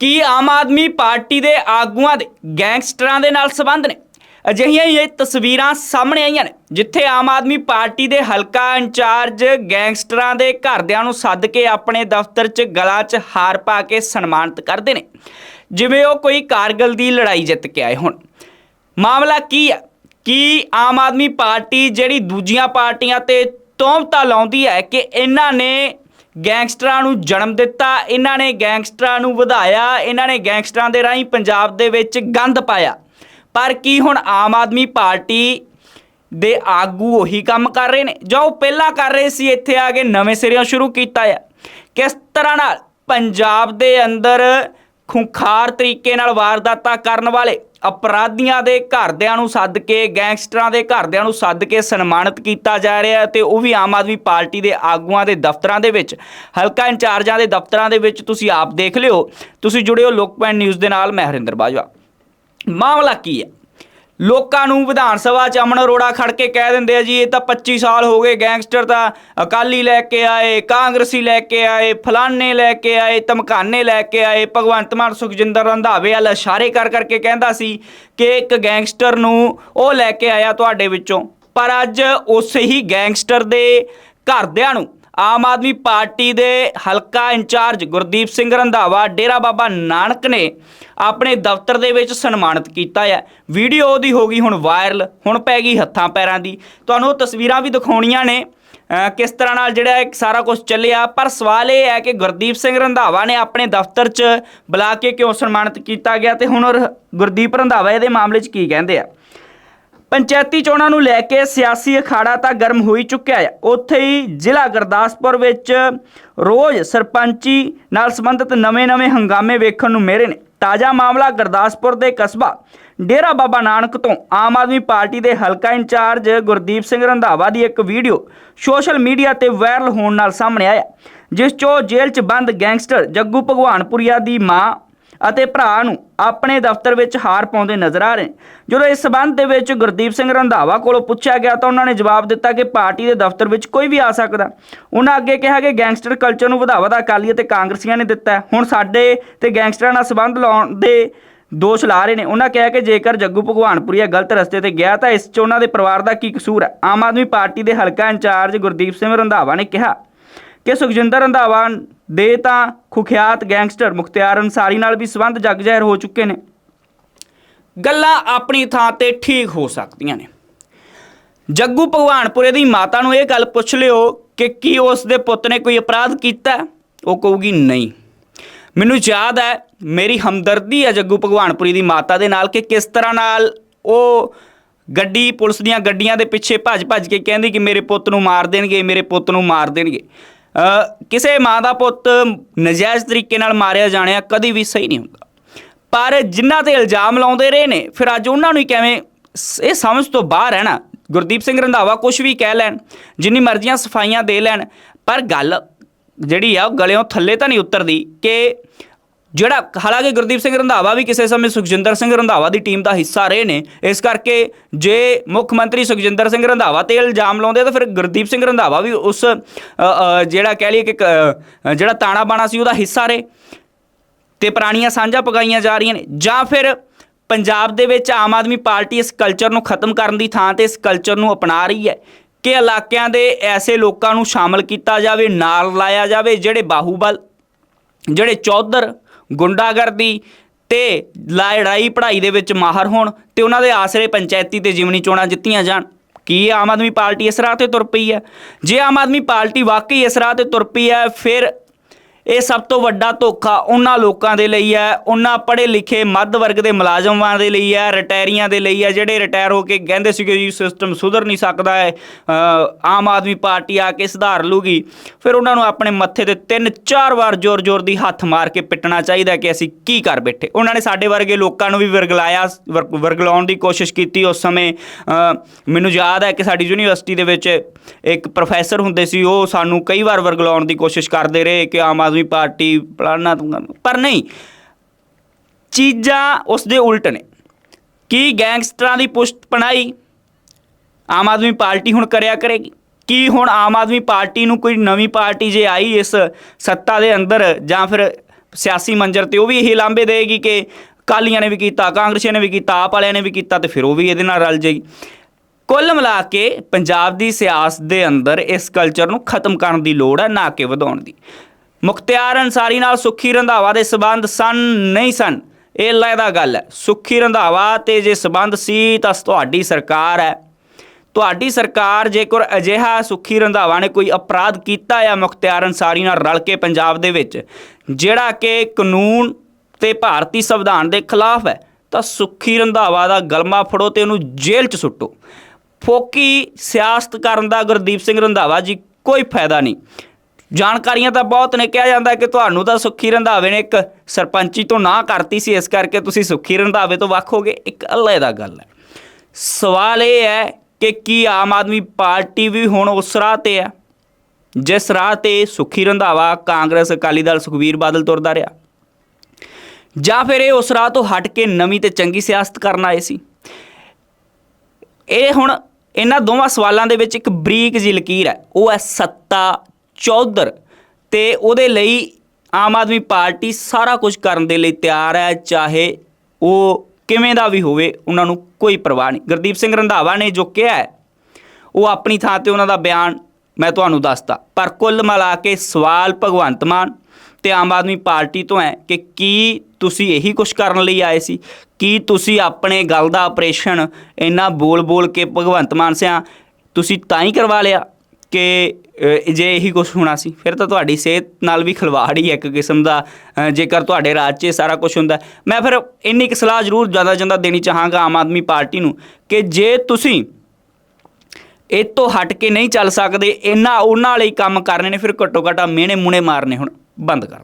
ਕੀ Aam Aadmi party ਦੇ ਆਗੂਆਂ ਦੇ ਗੈਂਗਸਟਰਾਂ ਦੇ ਨਾਲ ਸੰਬੰਧ ਨੇ? ਅਜਿਹੀਆਂ ਹੀ ਇਹ ਤਸਵੀਰਾਂ ਸਾਹਮਣੇ ਆਈਆਂ ਨੇ, ਜਿੱਥੇ ਆਮ ਆਦਮੀ ਪਾਰਟੀ ਦੇ ਹਲਕਾ ਇੰਚਾਰਜ ਗੈਂਗਸਟਰਾਂ ਦੇ ਘਰਦਿਆਂ ਨੂੰ ਸੱਦ ਕੇ ਆਪਣੇ ਦਫ਼ਤਰ 'ਚ ਗਲਾਂ 'ਚ ਹਾਰ ਪਾ ਕੇ ਸਨਮਾਨਿਤ ਕਰਦੇ ਨੇ। ਜਿਵੇਂ ਉਹ ਕੋਈ ਕਾਰਗਲ ਦੀ ਲੜਾਈ ਜਿੱਤ ਕੇ ਆਏ ਹੋਣ। ਮਾਮਲਾ ਕੀ ਹੈ ਕਿ ਆਮ ਆਦਮੀ ਪਾਰਟੀ ਜਿਹੜੀ ਦੂਜੀਆਂ ਪਾਰਟੀਆਂ ਤੇ ਤੋਮਤਾ ਲਾਉਂਦੀ ਹੈ ਕਿ ਇਹਨਾਂ ਨੇ ਗੈਂਗਸਟਰਾਂ ਨੂੰ ਜਨਮ ਦਿੱਤਾ, ਇਹਨਾਂ ਨੇ ਗੈਂਗਸਟਰਾਂ ਨੂੰ ਵਧਾਇਆ, ਇਹਨਾਂ ਨੇ ਗੈਂਗਸਟਰਾਂ ਦੇ ਰਾਹੀਂ ਪੰਜਾਬ ਦੇ ਵਿੱਚ ਗੰਦ ਪਾਇਆ। ਪਰ ਕੀ ਹੁਣ ਆਮ ਆਦਮੀ ਪਾਰਟੀ ਦੇ ਆਗੂ ਉਹੀ ਕੰਮ ਕਰ ਰਹੇ ਨੇ? ਜੋ ਉਹ ਪਹਿਲਾਂ ਕਰ ਰਹੇ ਸੀ, ਇੱਥੇ ਆ ਕੇ ਨਵੇਂ ਸਿਰਿਓਂ ਸ਼ੁਰੂ ਕੀਤਾ ਹੈ ਕਿਸ ਤਰ੍ਹਾਂ ਨਾਲ ਪੰਜਾਬ ਦੇ ਅੰਦਰ ਖੁੰਖਾਰ ਤਰੀਕੇ ਨਾਲ ਵਾਰਦਾਤਾਂ ਕਰਨ ਵਾਲੇ ਅਪਰਾਧੀਆਂ ਦੇ ਘਰਦਿਆਂ ਨੂੰ ਸੱਦ ਕੇ, ਗੈਂਗਸਟਰਾਂ ਦੇ ਘਰਦਿਆਂ ਨੂੰ ਸੱਦ ਕੇ ਸਨਮਾਨਿਤ ਕੀਤਾ ਜਾ ਰਿਹਾ ਹੈ ਤੇ ਉਹ ਵੀ ਆਮ ਆਦਮੀ ਪਾਰਟੀ ਦੇ ਆਗੂਆਂ ਦੇ ਦਫ਼ਤਰਾਂ ਦੇ ਵਿੱਚ, ਹਲਕਾ ਇੰਚਾਰਜਾਂ ਦੇ ਦਫ਼ਤਰਾਂ ਦੇ ਵਿੱਚ ਤੁਸੀਂ ਆਪ ਦੇਖ ਲਿਓ। ਤੁਸੀਂ ਜੁੜਿਓ ਲੋਕਪੈਨ ਨਿਊਜ਼ ਦੇ ਨਾਲ, ਮੈਂ ਹਰਿੰਦਰ ਬਾਜਵਾ। ਮਾਮਲਾ ਕੀ ਹੈ? ਲੋਕਾਂ ਨੂੰ ਵਿਧਾਨ ਸਭਾ ਚ ਅਮਨ ਅਰੋੜਾ ਖੜ ਕੇ ਕਹਿ ਦਿੰਦੇ ਆ ਜੀ, ਇਹ ਤਾਂ 25 ਸਾਲ ਹੋ ਗਏ ਗੈਂਗਸਟਰ ਤਾਂ ਅਕਾਲੀ ਲੈ ਕੇ ਆਏ, ਕਾਂਗਰਸੀ ਲੈ ਕੇ ਆਏ ਫਲਾਨੇ ਲੈ ਕੇ ਆਏ, ਧਮਕਾਨੇ ਲੈ ਕੇ ਆਏ, ਭਗਵੰਤ ਮਾਨ, ਸੁਖਜਿੰਦਰ ਰੰਧਾਵੇ ਵਾਲਾ ਇਸ਼ਾਰੇ ਕਰ ਕਰਕੇ ਕਹਿੰਦਾ ਸੀ ਕਿ ਇੱਕ ਗੈਂਗਸਟਰ ਨੂੰ ਉਹ ਲੈ ਕੇ ਆਇਆ ਤੁਹਾਡੇ ਵਿੱਚੋਂ। ਪਰ ਅੱਜ ਉਸੇ ਹੀ ਗੈਂਗਸਟਰ ਦੇ ਘਰਦਿਆਂ ਨੂੰ ਆਮ ਆਦਮੀ ਪਾਰਟੀ ਦੇ ਹਲਕਾ ਇੰਚਾਰਜ ਗੁਰਦੀਪ ਸਿੰਘ ਰੰਧਾਵਾ, ਡੇਰਾ ਬਾਬਾ ਨਾਨਕ ਨੇ ਆਪਣੇ ਦਫ਼ਤਰ ਦੇ ਵਿੱਚ ਸਨਮਾਨਿਤ ਕੀਤਾ ਹੈ। ਵੀਡੀਓ ਉਹਦੀ ਹੋ ਗਈ ਹੁਣ ਵਾਇਰਲ, ਹੁਣ ਪੈ ਗਈ ਹੱਥਾਂ ਪੈਰਾਂ ਦੀ। ਤੁਹਾਨੂੰ ਉਹ ਤਸਵੀਰਾਂ ਵੀ ਦਿਖਾਉਣੀਆਂ ਨੇ ਕਿਸ ਤਰ੍ਹਾਂ ਨਾਲ ਜਿਹੜਾ ਸਾਰਾ ਕੁਝ ਚੱਲਿਆ। ਪਰ ਸਵਾਲ ਇਹ ਹੈ ਕਿ ਗੁਰਦੀਪ ਸਿੰਘ ਰੰਧਾਵਾ ਨੇ ਆਪਣੇ ਦਫ਼ਤਰ 'ਚ ਬੁਲਾ ਕੇ ਕਿਉਂ ਸਨਮਾਨਿਤ ਕੀਤਾ ਗਿਆ? ਤੇ ਹੁਣ ਗੁਰਦੀਪ ਰੰਧਾਵਾ ਇਹਦੇ ਮਾਮਲੇ 'ਚ ਕੀ ਕਹਿੰਦੇ ਆ? ਪੰਚਾਇਤੀ ਚੋਣਾਂ ਨੂੰ ਲੈ ਕੇ ਸਿਆਸੀ ਅਖਾੜਾ ਤਾਂ ਗਰਮ ਹੋਈ ਚੁੱਕਿਆ ਹੈ। ਉੱਥੇ ਹੀ ਜ਼ਿਲ੍ਹਾ ਗੁਰਦਾਸਪੁਰ ਵਿੱਚ ਰੋਜ਼ ਸਰਪੰਚੀ ਨਾਲ ਸੰਬੰਧਿਤ ਨਵੇਂ-ਨਵੇਂ ਹੰਗਾਮੇ ਵੇਖਣ ਨੂੰ ਮਿਲੇ ਨੇ। ਤਾਜ਼ਾ ਮਾਮਲਾ ਗੁਰਦਾਸਪੁਰ ਦੇ ਕਸਬਾ ਡੇਰਾ ਬਾਬਾ ਨਾਨਕ ਤੋਂ ਆਮ ਆਦਮੀ ਪਾਰਟੀ ਦੇ ਹਲਕਾ ਇੰਚਾਰਜ ਗੁਰਦੀਪ ਸਿੰਘ ਰੰਧਾਵਾ ਦੀ ਇੱਕ ਵੀਡੀਓ ਸੋਸ਼ਲ ਮੀਡੀਆ ਤੇ ਵਾਇਰਲ ਹੋਣ ਨਾਲ ਸਾਹਮਣੇ ਆਇਆ, ਜਿਸ 'ਚੋਂ ਜੇਲ੍ਹ 'ਚ ਬੰਦ ਗੈਂਗਸਟਰ ਜੱਗੂ ਭਗਵਾਨਪੁਰੀਆ ਦੀ ਮਾਂ ਅਤੇ ਭਰਾ ਨੂੰ ਆਪਣੇ ਦਫ਼ਤਰ ਵਿੱਚ ਹਾਰ ਪਾਉਂਦੇ ਨਜ਼ਰ ਆ ਰਹੇ। ਜਦੋਂ ਇਸ ਸਬੰਧ ਦੇ ਵਿੱਚ ਗੁਰਦੀਪ ਸਿੰਘ ਰੰਧਾਵਾ ਕੋਲੋਂ ਪੁੱਛਿਆ ਗਿਆ ਤਾਂ ਉਹਨਾਂ ਨੇ ਜਵਾਬ ਦਿੱਤਾ ਕਿ ਪਾਰਟੀ ਦੇ ਦਫ਼ਤਰ ਵਿੱਚ ਕੋਈ ਵੀ ਆ ਸਕਦਾ। ਉਹਨਾਂ ਅੱਗੇ ਕਿਹਾ ਕਿ ਗੈਂਗਸਟਰ ਕਲਚਰ ਨੂੰ ਵਧਾਵਾ ਤਾਂ ਅਕਾਲੀ ਅਤੇ ਕਾਂਗਰਸੀਆਂ ਨੇ ਦਿੱਤਾ ਹੁਣ ਸਾਡੇ ਤੇ ਗੈਂਗਸਟਰਾਂ ਨਾਲ ਸੰਬੰਧ ਲਾਉਣ ਦੇ ਦੋਸ਼ ਲਾ ਰਹੇ ਨੇ। ਉਹਨਾਂ ਕਿਹਾ ਕਿ ਜੇਕਰ ਜੱਗੂ ਭਗਵਾਨਪੁਰੀਆ ਗਲਤ ਰਸਤੇ ਤੇ ਗਿਆ ਤਾਂ ਇਸ 'ਚ ਉਹਨਾਂ ਦੇ ਪਰਿਵਾਰ ਦਾ ਕੀ ਕਸੂਰ ਹੈ? ਆਮ ਆਦਮੀ ਪਾਰਟੀ ਦੇ ਹਲਕਾ ਇੰਚਾਰਜ ਗੁਰਦੀਪ ਸਿੰਘ ਰੰਧਾਵਾ ਨੇ ਕਿਹਾ ਕਿ ਸੁਖਜਿੰਦਰ ਰੰਧਾਵਾ ਦੇ ਤਾਂ ਖੁਖਿਆਤ ਗੈਂਗਸਟਰ ਮੁਖਤਿਆਰ ਅਨਸਾਰੀ ਨਾਲ ਵੀ ਸੰਬੰਧ ਜਗ ਜ਼ਾਹਿਰ ਹੋ ਚੁੱਕੇ ਨੇ। ਗੱਲਾਂ ਆਪਣੀ ਥਾਂ ਤੇ ਠੀਕ ਹੋ ਸਕਦੀਆਂ ਨੇ। ਜੱਗੂ ਭਗਵਾਨਪੁਰੇ ਦੀ ਮਾਤਾ ਨੂੰ ਇਹ ਗੱਲ ਪੁੱਛ ਲਿਓ ਕਿ ਕੀ ਉਸ ਦੇ ਪੁੱਤ ਨੇ ਕੋਈ ਅਪਰਾਧ ਕੀਤਾ? ਉਹ ਕਹੂਗੀ, ਨਹੀਂ। ਮੈਨੂੰ ਯਾਦ ਹੈ, ਮੇਰੀ ਹਮਦਰਦੀ ਹੈ ਜੱਗੂ ਭਗਵਾਨਪੁਰੀ ਦੀ ਮਾਤਾ ਦੇ ਨਾਲ ਕਿ ਕਿਸ ਤਰ੍ਹਾਂ ਨਾਲ ਉਹ ਗੱਡੀ, ਪੁਲਿਸ ਦੀਆਂ ਗੱਡੀਆਂ ਦੇ ਪਿੱਛੇ ਭੱਜ ਭੱਜ ਕੇ ਕਹਿੰਦੀ ਕਿ ਮੇਰੇ ਪੁੱਤ ਨੂੰ ਮਾਰ ਦੇਣਗੇ, ਮੇਰੇ ਪੁੱਤ ਨੂੰ ਮਾਰ ਦੇਣਗੇ। ਕਿਸੇ ਮਾਂ ਦਾ ਪੁੱਤ ਨਜਾਇਜ਼ ਤਰੀਕੇ ਨਾਲ ਮਾਰਿਆ ਜਾਣਿਆ ਕਦੀ ਵੀ ਸਹੀ ਨਹੀਂ ਹੁੰਦਾ। ਪਰ ਜਿਨ੍ਹਾਂ ਤੇ ਇਲਜ਼ਾਮ ਲਾਉਂਦੇ ਰਹੇ ਨੇ, ਫਿਰ ਅੱਜ ਉਹਨਾਂ ਨੂੰ ਹੀ ਕਿਵੇਂ ਸ- ਇਹ ਸਮਝ ਤੋਂ ਬਾਹਰ ਹੈ ਨਾ? ਗੁਰਦੀਪ ਸਿੰਘ ਰੰਧਾਵਾ ਕੁਝ ਵੀ ਕਹਿ ਲੈਣ, ਜਿੰਨੀ ਮਰਜ਼ੀਆਂ ਸਫਾਈਆਂ ਦੇ ਲੈਣ, ਪਰ ਗੱਲ ਜਿਹੜੀ ਆ ਉਹ ਗਲਿਓਂ ਥੱਲੇ ਤਾਂ ਨਹੀਂ ਉਤਰਦੀ ਕਿ ਜਿਹੜਾ ਹਾਲਾਂਕਿ ਗੁਰਦੀਪ ਸਿੰਘ ਰੰਧਾਵਾ ਵੀ ਕਿਸੇ ਸਮੇਂ ਸੁਖਜਿੰਦਰ ਸਿੰਘ ਰੰਧਾਵਾ ਦੀ ਟੀਮ ਦਾ ਹਿੱਸਾ ਰਹੇ ਨੇ, ਇਸ ਕਰਕੇ ਜੇ ਮੁੱਖ ਮੰਤਰੀ ਸੁਖਜਿੰਦਰ ਸਿੰਘ ਰੰਧਾਵਾ ਤੇ ਇਲਜ਼ਾਮ ਲਾਉਂਦੇ ਤਾਂ ਫਿਰ ਗੁਰਦੀਪ ਸਿੰਘ ਰੰਧਾਵਾ ਵੀ ਉਸ ਜਿਹੜਾ ਕਹਿ ਲਈਏ ਕਿ ਕ- ਜਿਹੜਾ ਤਾਣਾ ਬਾਣਾ ਸੀ ਉਹਦਾ ਹਿੱਸਾ ਰਹੇ। ਤੇ ਪੁਰਾਣੀਆਂ ਸਾਂਝਾਂ ਪਗਾਈਆਂ ਜਾ ਰਹੀਆਂ ਨੇ। ਜਾਂ ਫਿਰ ਪੰਜਾਬ ਦੇ ਵਿੱਚ ਆਮ ਆਦਮੀ ਪਾਰਟੀ ਇਸ ਕਲਚਰ ਨੂੰ ਖਤਮ ਕਰਨ ਦੀ ਥਾਂ ਤੇ ਇਸ ਕਲਚਰ ਨੂੰ ਅਪਣਾ ਰਹੀ ਹੈ ਕਿ ਇਲਾਕਿਆਂ ਦੇ ਐਸੇ ਲੋਕਾਂ ਨੂੰ ਸ਼ਾਮਲ ਕੀਤਾ ਜਾਵੇ, ਨਾਲ ਲਾਇਆ ਜਾਵੇ, ਜਿਹੜੇ ਬਾਹੂਬਲ, ਜਿਹੜੇ ਚੌਧਰ ਗੁੰਡਾਗਰਦੀ ਤੇ ਲੜਾਈ ਪੜ੍ਹਾਈ ਦੇ ਵਿੱਚ ਮਾਹਰ ਹੋਣ ਤੇ ਉਹਨਾਂ ਦੇ ਆਸਰੇ ਪੰਚਾਇਤੀ ਤੇ ਜਿਮਨੀ ਚੋਣਾਂ ਜਿੱਤੀਆਂ ਜਾਣ। ਕੀ ਆਮ ਆਦਮੀ ਪਾਰਟੀ ਇਸ ਰਾਹ ਤੇ ਤੁਰ ਪਈ ਹੈ? ਜੇ ਆਮ ਆਦਮੀ ਪਾਰਟੀ ਵਾਕਈ ਇਸ ਰਾਹ ਤੇ ਤੁਰ ਪਈ ਹੈ, ਫਿਰ ਇਹ ਸਭ ਤੋਂ ਵੱਡਾ ਧੋਖਾ ਉਹਨਾਂ ਲੋਕਾਂ ਦੇ ਲਈ ਹੈ। ਉਹਨਾਂ ਪੜ੍ਹੇ ਲਿਖੇ ਮੱਧ ਵਰਗ ਦੇ ਮੁਲਾਜ਼ਮਾਂ ਦੇ ਲਈ ਹੈ, ਰਿਟਾਇਰੀਆਂ ਦੇ ਲਈ ਹੈ, ਜਿਹੜੇ ਰਿਟਾਇਰ ਹੋ ਕੇ ਕਹਿੰਦੇ ਸੀਗੇ ਜੀ ਸਿਸਟਮ ਸੁਧਰ ਨਹੀਂ ਸਕਦਾ ਹੈ ਆਮ ਆਦਮੀ ਪਾਰਟੀ ਆ ਕੇ ਸੁਧਾਰ ਲੂਗੀ। ਫਿਰ ਉਹਨਾਂ ਨੂੰ ਆਪਣੇ ਮੱਥੇ ਤੇ ਤਿੰਨ ਚਾਰ ਵਾਰ ਜ਼ੋਰ-ਜ਼ੋਰ ਦੀ ਹੱਥ ਮਾਰ ਕੇ ਪਿੱਟਣਾ ਚਾਹੀਦਾ ਕਿ ਅਸੀਂ ਕੀ ਕਰ ਬੈਠੇ। ਉਹਨਾਂ ਨੇ ਸਾਡੇ ਵਰਗੇ ਲੋਕਾਂ ਨੂੰ ਵੀ ਵਰਗਲਾਇਆ ਵਰ- ਵਰਗਲਾਉਣ ਦੀ ਕੋਸ਼ਿਸ਼ ਕੀਤੀ ਉਸ ਸਮੇਂ। ਮੈਨੂੰ ਯਾਦ ਹੈ ਕਿ ਸਾਡੀ ਯੂਨੀਵਰਸਿਟੀ ਦੇ ਵਿੱਚ ਇੱਕ ਪ੍ਰੋਫੈਸਰ ਹੁੰਦੇ ਸੀ, ਉਹ ਸਾਨੂੰ ਕਈ ਵਾਰ ਵਰਗਲਾਉਣ ਦੀ ਕੋਸ਼ਿਸ਼ ਕਰਦੇ ਰਹੇ ਕਿ ਆਮ ਆਦਮੀ ਪਾਰਟੀ ਪਲਾਨਾ ਪਰ ਨਹੀਂ, ਚੀਜ਼ਾਂ ਉਸ ਦੇ ਉਲਟ ਨੇ। ਕੀ ਗੈਂਗਸਟਰਾਂ ਦੀ ਪੁਸ਼ਟ ਪਣਾਈ ਆਮ ਆਦਮੀ ਪਾਰਟੀ ਹੁਣ ਕਰਿਆ ਕਰੇਗੀ? ਕੀ ਹੁਣ ਆਮ ਆਦਮੀ ਪਾਰਟੀ ਨੂੰ ਕੋਈ ਨਵੀਂ ਪਾਰਟੀ ਜੇ ਆਈ ਇਸ ਸੱਤਾ ਦੇ ਅੰਦਰ, ਜਾਂ ਫਿਰ ਸਿਆਸੀ ਮੰਜ਼ਰ ਤੇ ਉਹ ਵੀ ਇਹੀ ਲਾਂਬੇ ਦੇਗੀ ਕਿ ਕਾਲੀਆਂ ਨੇ ਵੀ ਕੀਤਾ, ਕਾਂਗਰਸੀਆਂ ਨੇ ਵੀ ਕੀਤਾ, ਆਪ ਵਾਲਿਆਂ ਨੇ ਵੀ ਕੀਤਾ ਤੇ ਫਿਰ ਉਹ ਵੀ ਇਹਦੇ ਨਾਲ ਰਲ ਜਾਈ ਕੁੱਲ ਮਿਲਾ ਕੇ ਪੰਜਾਬ ਦੀ ਸਿਆਸਤ ਦੇ ਅੰਦਰ ਇਸ ਕਲਚਰ ਨੂੰ ਖਤਮ ਕਰਨ ਦੀ ਲੋੜ ਹੈ, ਨਾ ਕਿ ਵਧਾਉਣ ਦੀ। ਮੁਖਤਿਆਰ ਅਨਸਾਰੀ ਨਾਲ ਸੁੱਖੀ ਰੰਧਾਵਾ ਦੇ ਸਬੰਧ ਸਨ, ਨਹੀਂ ਸਨ। ਇਹ ਲੈਦਾ ਗੱਲ ਹੈ। ਸੁੱਖੀ ਰੰਧਾਵਾ ਤੇ ਜੇ ਸਬੰਧ ਸੀ ਤਾਂ ਤੁਹਾਡੀ ਸਰਕਾਰ ਹੈ। ਤੁਹਾਡੀ ਸਰਕਾਰ ਜੇਕਰ ਅਜਿਹਾ ਸੁੱਖੀ ਰੰਧਾਵਾ ਨੇ ਕੋਈ ਅਪਰਾਧ ਕੀਤਾ ਹੈ ਮੁਖਤਿਆਰ ਅਨਸਾਰੀ ਨਾਲ ਰਲ ਕੇ ਪੰਜਾਬ ਦੇ ਵਿੱਚ, ਜਿਹੜਾ ਕਿ ਕਾਨੂੰਨ ਤੇ ਭਾਰਤੀ ਸੰਵਿਧਾਨ ਦੇ ਖਿਲਾਫ ਹੈ, ਤਾਂ ਸੁੱਖੀ ਰੰਧਾਵਾ ਦਾ ਗਲਮਾ ਫੜੋ ਤੇ ਉਹਨੂੰ ਜੇਲ੍ਹ 'ਚ ਸੁੱਟੋ। ਫੋਕੀ ਸਿਆਸਤ ਕਰਨ ਦਾ ਗੁਰਦੀਪ ਸਿੰਘ ਰੰਧਾਵਾ ਜੀ ਕੋਈ ਫਾਇਦਾ ਨਹੀਂ। ਜਾਣਕਾਰੀਆਂ ਤਾਂ ਬਹੁਤ ਨੇ, ਕਿਹਾ ਜਾਂਦਾ ਕਿ ਤੁਹਾਨੂੰ ਤਾਂ ਸੁੱਖੀ ਰੰਧਾਵੇ ਨੇ ਇੱਕ ਸਰਪੰਚੀ ਤੋਂ ਨਾ ਕਰਤੀ ਸੀ, ਇਸ ਕਰਕੇ ਤੁਸੀਂ ਸੁੱਖੀ ਰੰਧਾਵੇ ਤੋਂ ਵੱਖ ਹੋ ਗਏ। ਇੱਕ ਅੱਲੇ ਦਾ ਗੱਲ ਹੈ। ਸਵਾਲ ਇਹ ਹੈ ਕਿ ਕੀ ਆਮ ਆਦਮੀ ਪਾਰਟੀ ਵੀ ਹੁਣ ਉਸ ਰਾਹ ਤੇ ਹੈ, ਜਿਸ ਰਾਹ ਤੇ ਸੁੱਖੀ ਰੰਧਾਵਾ ਕਾਂਗਰਸ, ਅਕਾਲੀ ਦਲ ਸੁਖਵੀਰ ਬਾਦਲ ਤੁਰਦਾ ਰਿਹਾ? ਜਾਂ ਫਿਰ ਇਹ ਉਸ ਰਾਹ ਤੋਂ ਹਟ ਕੇ ਨਵੀਂ ਤੇ ਚੰਗੀ ਸਿਆਸਤ ਕਰਨ ਆਏ ਸੀ? ਇਹ ਹੁਣ ਇਹਨਾਂ ਦੋਵਾਂ ਸਵਾਲਾਂ ਦੇ ਵਿੱਚ ਇੱਕ ਬਰੀਕ ਜਿਹੀ ਲਕੀਰ ਹੈ। ਉਹ ਹੈ ਸੱਤਾ ਚੌਧਰ ਤੇ ਉਹਦੇ ਲਈ ਆਮ ਆਦਮੀ ਪਾਰਟੀ ਸਾਰਾ ਕੁਝ ਕਰਨ ਦੇ ਲਈ ਤਿਆਰ ਹੈ, ਚਾਹੇ ਉਹ ਕਿਵੇਂ ਦਾ ਵੀ ਹੋਵੇ, ਉਹਨਾਂ ਨੂੰ ਕੋਈ ਪਰਵਾਹ ਨਹੀਂ। ਗੁਰਦੀਪ ਸਿੰਘ ਰੰਧਾਵਾ ਨੇ ਜੋ ਕਿਹਾ ਉਹ ਆਪਣੀ ਥਾਂ ਤੇ ਉਹਨਾਂ ਦਾ ਬਿਆਨ ਮੈਂ ਤੁਹਾਨੂੰ ਦੱਸਦਾ। ਪਰ ਕੁੱਲ ਮਿਲਾ ਕੇ ਸਵਾਲ ਭਗਵੰਤ ਮਾਨ ਤੇ ਆਮ ਆਦਮੀ ਪਾਰਟੀ ਤੋਂ ਹੈ ਕਿ ਕੀ ਤੁਸੀਂ ਇਹੀ ਕੁਝ ਕਰਨ ਲਈ ਆਏ ਸੀ? ਕੀ ਤੁਸੀਂ ਆਪਣੇ ਗੱਲ ਦਾ ਆਪਰੇਸ਼ਨ ਇੰਨਾ ਬੋਲ ਬੋਲ ਕੇ ਭਗਵੰਤ ਮਾਨ ਸਿਆ ਤੁਸੀਂ ਤਾਂ ਹੀ ਕਰਵਾ ਲਿਆ? ਕਿ ਜੇ ਇਹੀ ਕੁਝ ਹੋਣਾ ਸੀ, ਫਿਰ ਤਾਂ ਤੁਹਾਡੀ ਸਿਹਤ ਨਾਲ ਵੀ ਖਿਲਵਾੜ ਹੀ ਹੈ ਇੱਕ ਕਿਸਮ ਦਾ ਜੇਕਰ ਤੁਹਾਡੇ ਰਾਜ 'ਚ ਇਹ ਸਾਰਾ ਕੁਝ ਹੁੰਦਾ। ਮੈਂ ਫਿਰ ਇੰਨੀ ਕੁ ਸਲਾਹ ਜ਼ਰੂਰ ਜ਼ਿਆਦਾ ਜ਼ਿਆਦਾ ਦੇਣੀ ਚਾਹਾਂਗਾ ਆਮ ਆਦਮੀ ਪਾਰਟੀ ਨੂੰ ਕਿ ਜੇ ਤੁਸੀਂ ਇਹ ਤੋਂ ਹਟ ਕੇ ਨਹੀਂ ਚੱਲ ਸਕਦੇ ਇਹਨਾਂ ਉਹਨਾਂ ਲਈ ਕੰਮ ਕਰਨੇ ਨੇ, ਫਿਰ ਘੱਟੋ ਘੱਟ ਆਹ ਮਿਹਣੇ ਮੁਣੇ ਮਾਰਨੇ ਹੁਣ ਬੰਦ ਕਰ